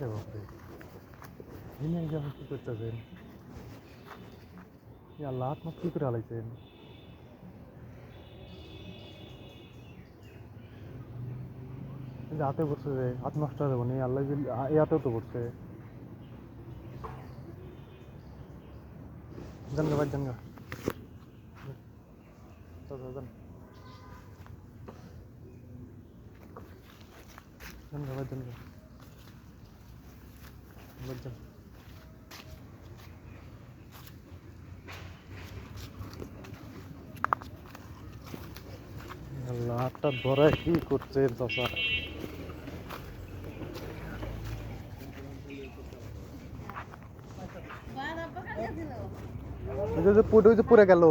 রে বাপরে। দিনে যখন কি করতেছেন? আল্লাহ মাছ কি করে যে হাতে পড়ছে যে হাত নষ্ট হয়ে যাব নি আল্লাহ হাতেও তো পড়ছে। জান গা ভাই জান গা। চল, চল, যান। যান গা ভাই জান ভাই হাতটা ধরে কি করছে চাষা পড়ে গেল।